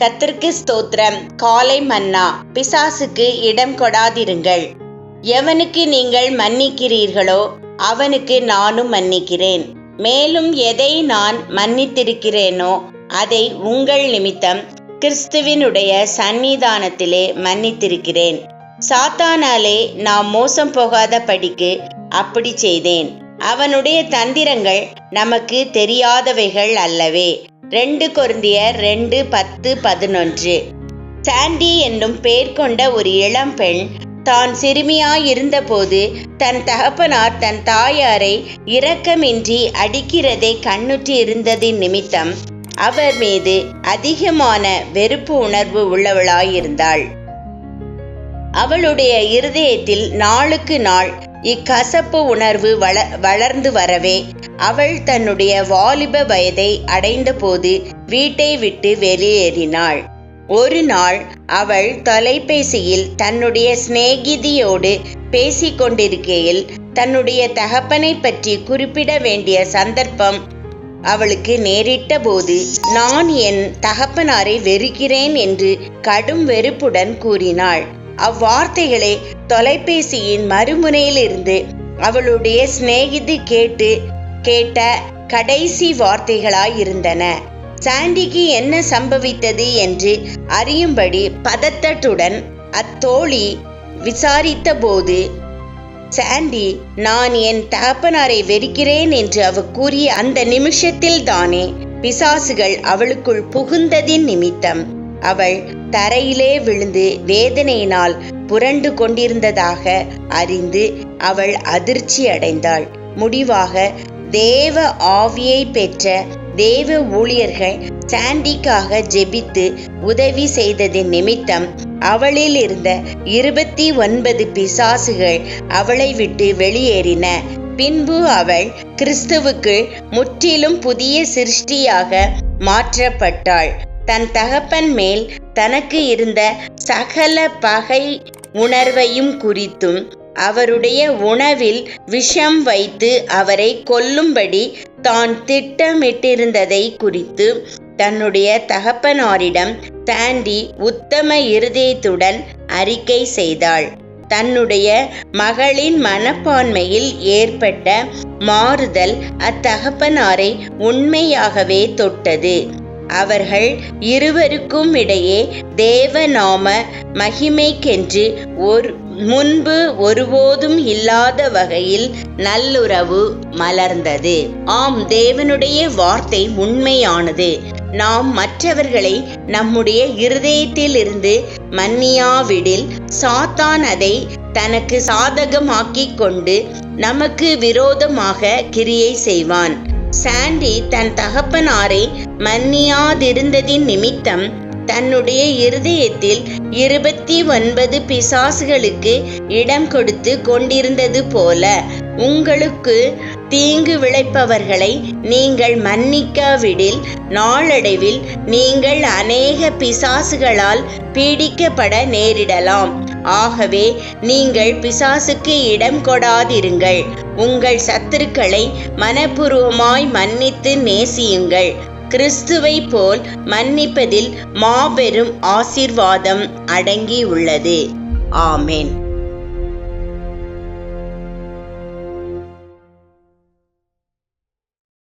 கத்திற்கு ஸ்தோத்திரம். காலை மன்னா பிசாசுக்கு இடம் கொடாதிருங்கள். எவனுக்கு நீங்கள் மன்னிக்கிறீர்களோ அவனுக்கு நானும் மன்னிக்கிறேன். மேலும் எதை நான் மன்னித்திருக்கிறேனோ அதை உங்கள் நிமித்தம் கிறிஸ்துவினுடைய சந்நிதானத்திலே மன்னித்திருக்கிறேன். சாத்தானாலே நாம் மோசம் போகாத படிக்கு அப்படி செய்தேன். அவனுடைய தந்திரங்கள் நமக்கு தெரியாதவைகள் அல்லவே. ரெண்டு கொருந்தியர் ரெண்டு பத்து பதினொன்று. சாண்டி என்னும் பெயர் கொண்ட ஒரு இளம்பெண் தான் சிறுமியாயிருந்தபோது தன் தகப்பனார் தன் தாயாரை இரக்கமின்றி அடிக்கிறதை கண்ணுற்றி இருந்ததின் நிமித்தம் அவர் மீது அதிகமான வெறுப்பு உணர்வு உள்ளவளாயிருந்தாள். அவளுடைய இருதயத்தில் நாளுக்கு நாள் இக்கசப்பு உணர்வு வள வளர்ந்து வரவே அவள் தன்னுடைய வாலிப வயதை அடைந்தபோது வீட்டை விட்டு வெளியேறினாள். ஒரு நாள் அவள் தொலைபேசியில் தன்னுடைய சிநேகிதியோடு பேசிக்கொண்டிருக்கையில் தன்னுடைய தகப்பனை பற்றி குறிப்பிட வேண்டிய சந்தர்ப்பம் அவளுக்கு நேரிட்ட போது நான் என் தகப்பனாரை வெறுக்கிறேன் என்று கடும் வெறுப்புடன் கூறினாள். அவ்வார்த்தைகளை தொலைபேசியின் மறுமுனையிலிருந்து அவளுடைய சிநேகிதி கேட்டு கேட்ட கடைசி வார்த்தைகளாயிருந்தன சாண்டிக்கு என்ன சம்பவித்தது என்று அறியும்படி பதத்தட்டுடன் அத்தோழி விசாரித்த போது சாண்டி நான் என் தகப்பனாரை வெறுக்கிறேன் என்று அவ கூறிய அந்த நிமிஷத்தில் தானே பிசாசுகள் அவளுக்குள் புகுந்ததின் நிமித்தம். அவள் தரையிலே விழுந்து வேதனையினால் புரண்டு கொண்டிருந்ததாக அறிந்து அவள் அதிர்ச்சி அடைந்தாள். முடிவாக தேவ ஆவியை பெற்ற தேவ ஊழியர்கள் சாண்டிக்காக ஜெபித்து உதவி செய்ததின் நிமித்தம் அவளில் இருந்த இருபத்தி ஒன்பது பிசாசுகள் அவளை விட்டு வெளியேறின. பின்பு அவள் கிறிஸ்துவுக்கு முற்றிலும் புதிய சிருஷ்டியாக மாற்றப்பட்டாள். தன் தகப்பன் மேல் தனக்கு இருந்த சகல பகை உணர்வையும் குறித்தும் அவருடைய உணவில் விஷம் வைத்து அவரை கொல்லும்படி தான் திட்டமிட்டிருந்ததை குறித்து தன்னுடைய தகப்பனாரிடம் தாண்டி உத்தம இருதயத்துடன் அறிக்கை செய்தாள். தன்னுடைய மகளின் மனப்பான்மையில் ஏற்பட்ட மாறுதல் அத்தகப்பனாரை உண்மையாகவே தொட்டது. அவர்கள் இருவருக்கும் இடையே தேவநாம மகிமைக்கென்று ஒரு முன்பு ஒருபோதும் இல்லாத வகையில் நல்லுறவு மலர்ந்தது. ஆம் தேவனுடைய வார்த்தை உண்மையானது. நாம் மற்றவர்களை நம்முடைய இருதயத்தில் இருந்து மன்னியாவிடில் சாத்தான் அதை தனக்கு சாதகமாக்கிக் கொண்டு நமக்கு விரோதமாக கிரியை செய்வான். சாண்டி தன் தகப்பனாரை மன்னியாதிருந்ததின் நிமித்தம் தன்னுடைய இருதயத்தில் இருபத்தி ஒன்பது பிசாசுகளுக்கு இடம் கொடுத்து கொண்டிருந்தது போல உங்களுக்கு தீங்கு விளைப்பவர்களை நீங்கள் மன்னிக்காவிடில் நாளடைவில் நீங்கள் அநேக பிசாசுகளால் பீடிக்கப்பட நேரிடலாம். ஆகவே நீங்கள் பிசாசுக்கு இடம் கொடாதிருங்கள். உங்கள் சத்துருக்களை மனப்பூர்வமாய் மன்னித்து நேசியுங்கள். கிறிஸ்துவை போல் மன்னிப்பதில் மாபெரும் ஆசிர்வாதம் அடங்கியுள்ளது. ஆமேன்.